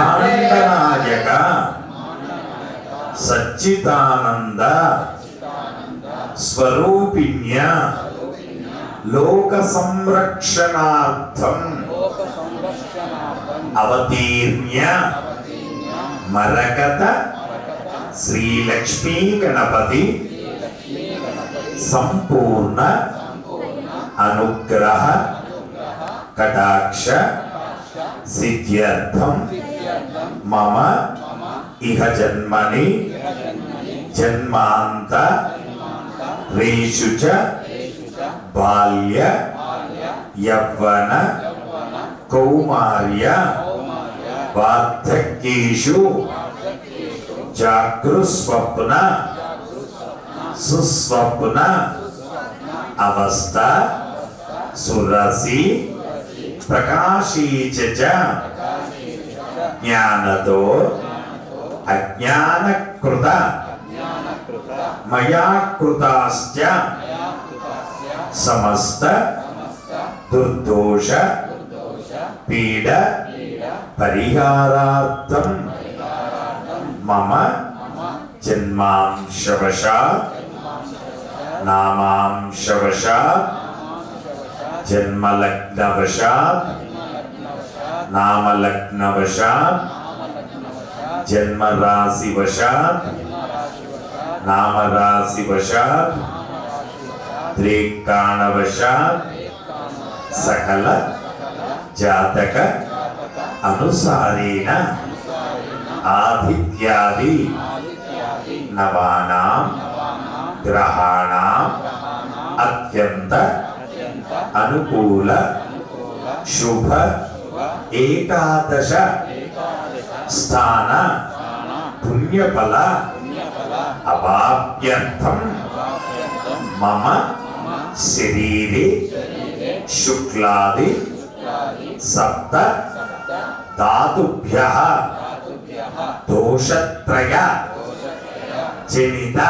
బ్రహ్మాండనాయక సచ్చిదానంద స్వరూపిణ్య లోక సంరక్షణార్థం అవతీర్ణ్య మరకత శ్రీలక్ష్మీ గణపతి సంపూర్ణ అనుగ్రహ కటాక్ష సిద్ధ్యర్థం మమ ఇహ జన్మని జన్మాంత రేషు చ బాల్య యవ్వన కౌమార్య వార్ధక్యేషు జాగృస్వప్న. సుస్వప్న. అవస్థ. సురసి. ప్రకాశీచ జ్ఞానతో. అజ్ఞానకృత. మయా కృతాశ్చ సమస్త. దుర్దోష. పీడ. పరిహారార్థం. مام جنمام شبشا نامام شبشا جنم لگن وشا نام لگن وشا جنم راسی وشا نام راسی وشا دریکان وشا سکل جاتک انسارین آدھت ఆదిత్యాది నవానాం గ్రహాణాం అత్యంత అనుకూల శుభ ఏకాదశ స్థాన పుణ్యఫల అవాప్యర్థం మమ శరీరే శుక్లాది సప్త ధాతుభ్య దోషత్రయ జనిత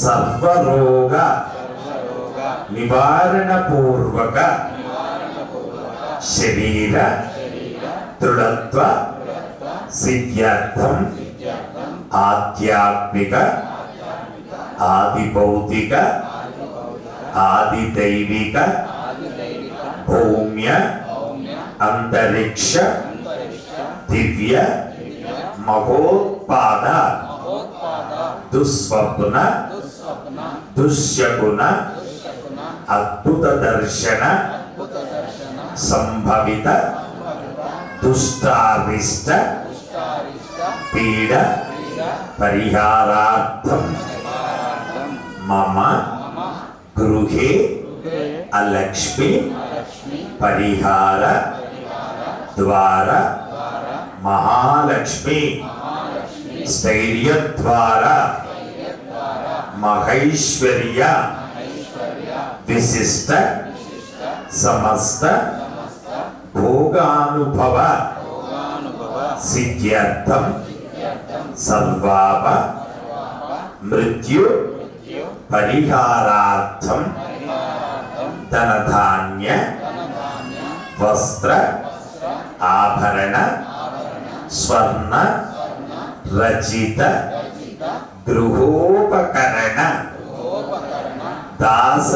సర్వరోగ నివారణ పూర్వక శరీర దృఢత్వ సిద్ధ్యర్థం ఆధ్యాత్మిక ఆదిభౌతిక ఆదిదైవిక భౌమ్య అంతరిక్ష దివ్య మహోత్పాద. దుస్వప్న. దుశ్యగుణ. అద్భుత దర్శన సంభవిత. దుష్టారిష్ట. పీడ. పరిహారార్థం. మమ. గృహే. అలక్ష్మి. పరిహార. ద్వారా. మహాలక్ష్మి. స్థైర్యద్వార. మహైశ్వర్య. విశిష్ట. సమస్త. భోగానుభవ. సిద్ధ్యర్థం. సర్వాప. మృత్యు. పరిహారార్థం. ధనధాన్య. వస్త్ర. ఆభరణ. స్వర్ణ రచిత గృహోపకరణ దాస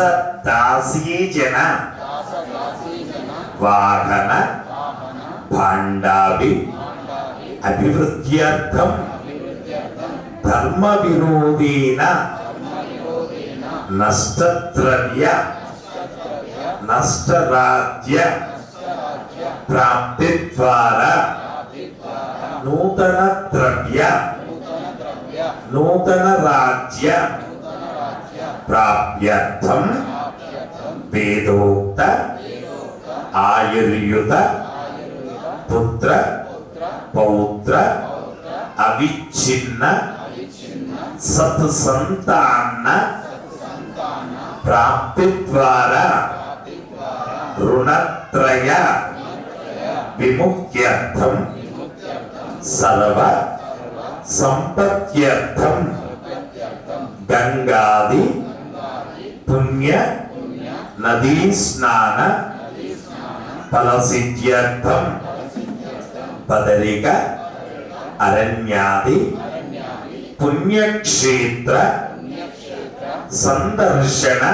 దాసీజన వాహన భాండాభి అభివృద్ధ్యర్థం ధర్మ విరోధేన నష్టద్రవ్య నష్టరాజ్య ప్రాప్తి ద్వారా నూతన ద్రవ్య. నూతన రాజ్య. ప్రాప్యర్థం. వేదోక్త. ఆయుర్యుత. పుత్ర. పౌత్ర. అవిచ్ఛిన్న. సత్సంతాన్న. ప్రాప్తి ద్వారా రుణత్రయ. విముక్త్యర్థం. సర్వ సంపత్యర్థం గంగాది పుణ్య నదీ స్నాన ఫలసిద్ధ్యర్థం పదరిక అరణ్యాది పుణ్యక్షేత్ర సందర్శన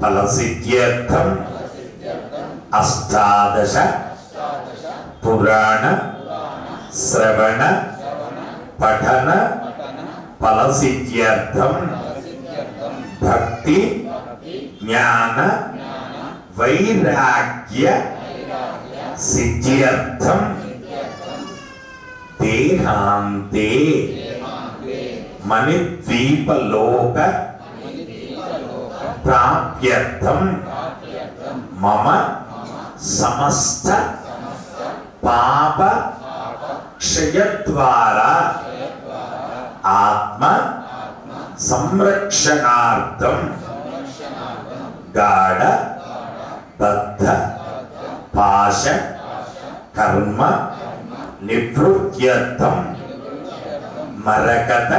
ఫలసిద్ధ్యర్థం అష్టాదశ పురాణ శ్రవణ పఠన ఫలసిద్ధ్యర్థం భక్తి జ్ఞాన వైరాగ్య సిద్ధ్యర్థం దేహాంతే మణిద్వీపలోక ప్రాప్యర్థం మమ సమస్త పాప క్షయద్వారా ఆత్మ సంరక్షణార్థం గాఢ బద్ధ పాశ కర్మ నివృత్త్యర్థం మరకత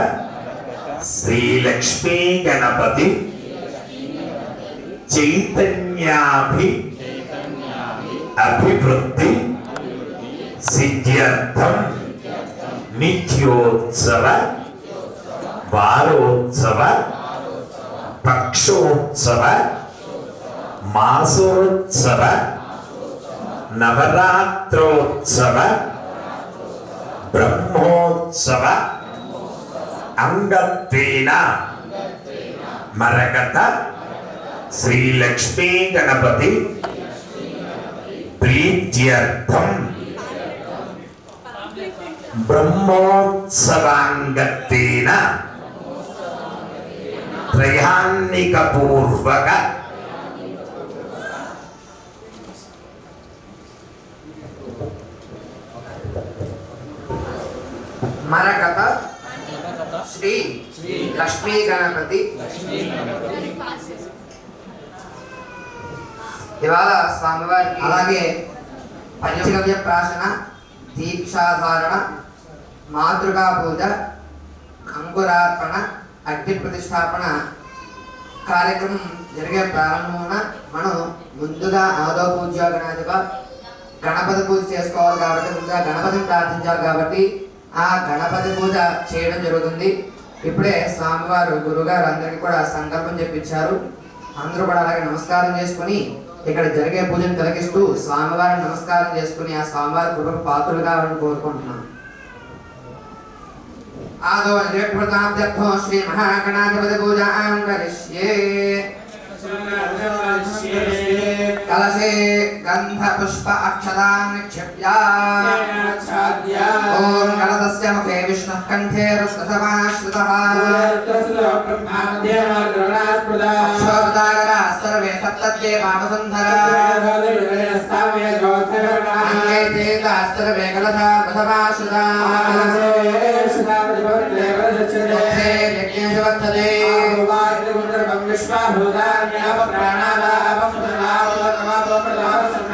శ్రీలక్ష్మీ గణపతి చైతన్యాభి అభివృద్ధి సిద్ధ్యర్థం నిత్యోత్సవ వారోత్సవ పక్షోత్సవ మాసోత్సవ నవరాత్రోత్సవ బ్రహ్మోత్సవ అంగత్వేన మరకత శ్రీలక్ష్మీ గణపతి ప్రీత్యర్థం బ్రహ్మోత్సవాంగత్వేన త్రయాన్నిక పూర్వక మరకథ శ్రీ లక్ష్మీ గణపతి ఇవాళ స్వామివారికి అలాగే పంచగవ్య ప్రాశన దీక్షాధారణ మాతృకా పూజ అంకురార్పణ అగ్ని ప్రతిష్టాపన కార్యక్రమం జరిగే ప్రారంభమున మనం ముందుగా ఆదో పూజ గణాధిప గణపతి పూజ చేసుకోవాలి కాబట్టి ముందుగా గణపతిని ప్రార్థించాలి కాబట్టి ఆ గణపతి పూజ చేయడం జరుగుతుంది. ఇప్పుడే స్వామివారు గురుగారు అందరికీ కూడా సంకల్పం చెప్పించారు. అందరూ కూడా అలాగే నమస్కారం చేసుకుని ఇక్కడ జరిగే పూజను తిలకిస్తూ స్వామివారిని నమస్కారం చేసుకుని ఆ స్వామివారి కృపకు పాత్రలు కావాలని కోరుకుంటున్నాను ఆదో నిర్భృతాభ్యర్థో శ్రీ మహాగణాధిపతి పూజాం కరిష్యే కలశే గంధ పుష్ప అక్షతాన్ నిక్షిప్య ఓం గణదస్య ముఖే విష్ణుః కంఠే రుద్రసమాశ్రితः అక్షోదాగరా సర్వే సప్తద్వే పాపసుందరా అంగే చేత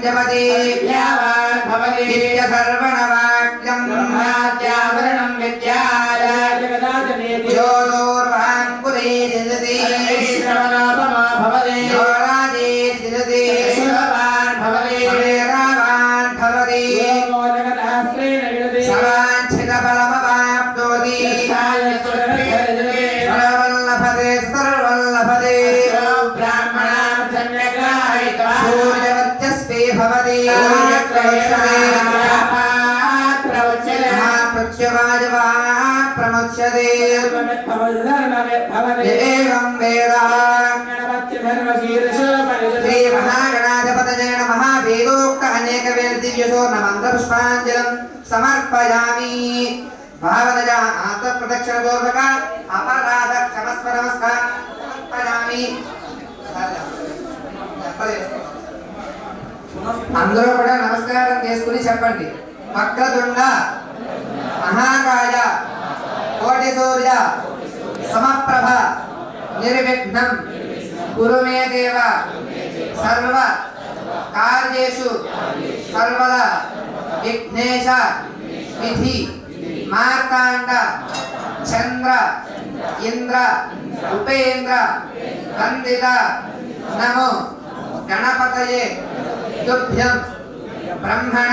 ध्यामनस्कं శ్రీ మహాగణాధిపతయ నమ వేదోక్త అనేక వేద దివ్యశోర్ణ పుష్పాంజలం సమర్పయామి భావనజ ఆత్మ ప్రదక్షిణ పూర్వక అపరాధ క్షమస్వ నమస్కారం సమర్పయామి అందరూ కూడా నమస్కారం చేసుకుని చెప్పండి. వక్రతుండ మహాకాయ కోటి సూర్య సమప్రభ నిర్విఘ్నం కురుమే దేవ సర్వ కార్యేషు సర్వదా విఘ్నేశ విధి మార్తాండ చంద్ర ఇంద్ర ఉపేంద్ర వందిత నమో గణపతయే తుభ్యం బ్రహ్మణ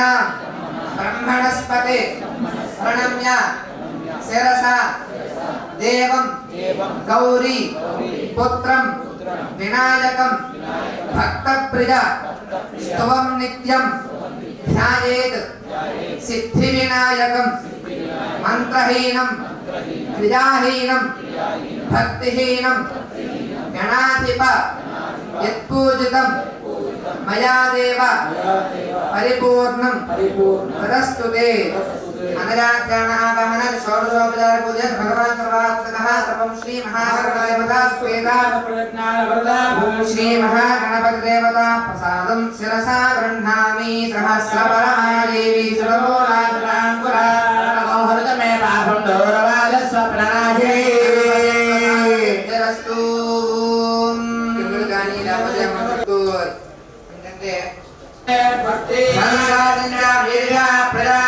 బ్రహ్మణస్పతి ప్రణమ్య శిరస దేవం గౌరీ పుత్రం వినాయకం భక్తప్రియ స్తువం నిత్యం ధ్యాయేత్ సిద్ధి వినాయకం మంత్రహీనం క్రియాహీనం భక్తిహీనం గణాధిప యత్పూజితం మయా పరిపూర్ణం పురస్తుతే అనగాత్యాన షోడశోపచార పూజ భగవాన్ సర్వాత్మకః సర్వం శ్రీ మహాగణపతిదేవతా స్వేత శ్రీ మహాగణపతి దేవతా ప్రసాదం శిరసా గృహ్ణామి సహస్రపరమాదేవి సురమోరాజనాంకురా మే పాపం ప్రజా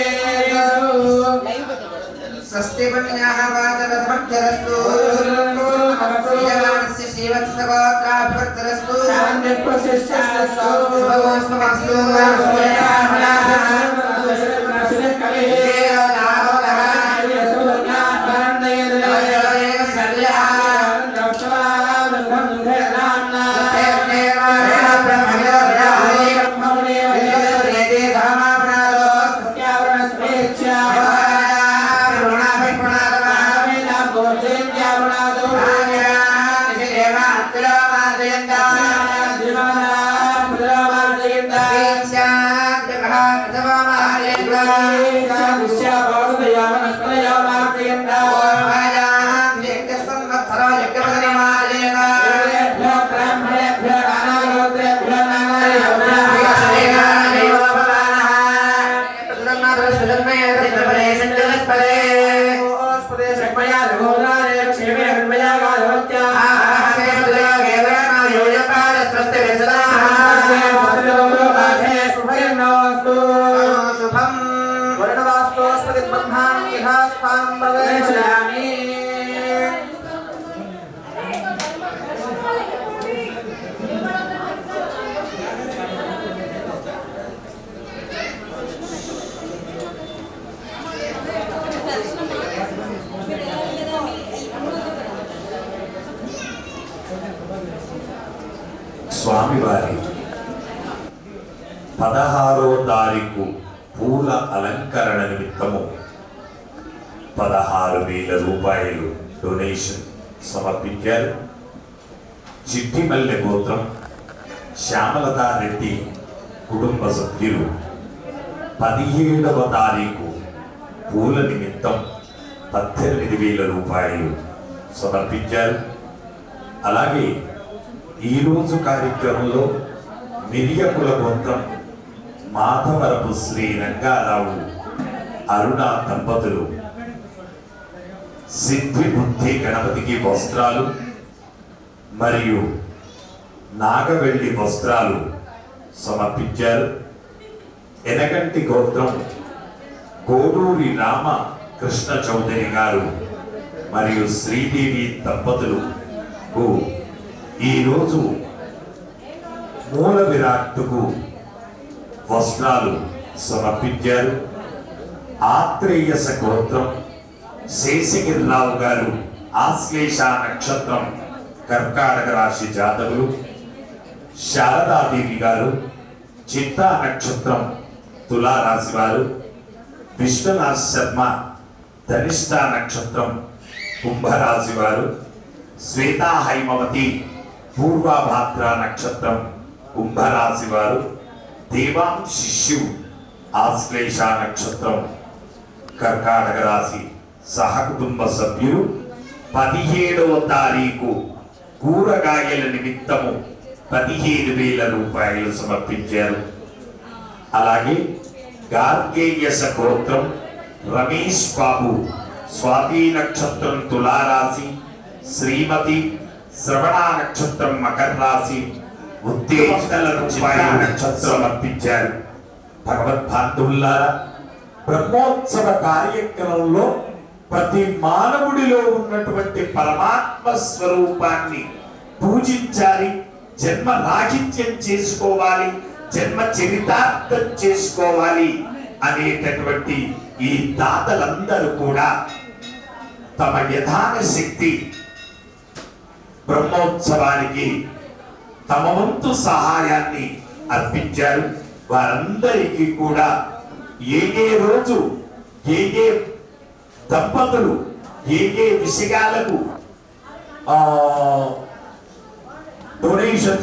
స్వస్తి పుణ్యాః వాచన సమక్షరస్తు యజమానస్య శ్రీవత్సగోత్రాభివర్తరస్తు శుభమస్తు శుభం స్వామివారి పదహారో తారీఖు పూల అలంకరణ నిమిత్తము పదహారు వేల రూపాయలు డొనేషన్ సమర్పించారు. చిట్టిమల్లె గోత్రం శ్యామలతారెడ్డి కుటుంబ సభ్యులు పదిహేడవ తారీఖు పూల నిమిత్తం పద్దెనిమిది వేల రూపాయలు సమర్పించారు. అలాగే ఈరోజు కార్యక్రమంలో మిరియకుల గోత్రం మాధవరపు శ్రీ రంగారావు అరుణ దంపతులు సిద్ధి బుద్ధి గణపతికి వస్త్రాలు మరియు నాగవెల్లి వస్త్రాలు సమర్పించారు. ఎనగంటి గోత్రం కోడూరి రామ కృష్ణ చౌదరి గారు మరియు శ్రీదేవి దంపతులకు ఈరోజు మూల విరాట్టుకు వస్త్రాలు సమర్పించారు. ఆత్రేయస గోత్రం శేషగిరిరావు గారు ఆశ్లేష నక్షత్రం కర్కాటక రాశి జాతకులు. శారదాదేవి గారు చిత్తా నక్షత్రం తులారాశి వారు. విశ్వనాథ్ శర్మ ధనిష్ట నక్షత్రం కుంభరాశి వారు. శ్వేతా హైమవతి పూర్వభాద్ర నక్షత్రం కుంభరాశి వారు దేవాం శిష్యు ఆశ్లేష నక్షత్రం కర్కాటక రాశి సహకుటుంబ సభ్యులు పదిహేడవ తారీఖు కూరగాయల నిమిత్తము పదిహేను వేల రూపాయలు సమర్పించారు. అలాగే గార్గేయస గోత్రం రమేష్ బాబు స్వాతి నక్షత్రం తులారాశి శ్రీమతి శ్రవణ నక్షత్రం మకర రాశి ఉత్తేజల రూపాయల నక్షత్రం సమర్పించారు భగవద్భాంతువులారా బ్రహ్మోత్సవ కార్యక్రమంలో ప్రతి మానవుడిలో ఉన్నటువంటి పరమాత్మ స్వరూపాన్ని పూజించాలి జన్మ రాహిత్యం చేసుకోవాలి జన్మ చరితార్థం చేసుకోవాలి అనేటటువంటి ఈ దాతలందరూ కూడా తమ యథాన శక్తి బ్రహ్మోత్సవానికి తమ వంతు సహాయాన్ని అర్పించారు. వారందరికీ కూడా ఏ ఏ రోజు ఏ ఏ దంపతులు ఏ ఏ విషయాలకు డొనేషన్స్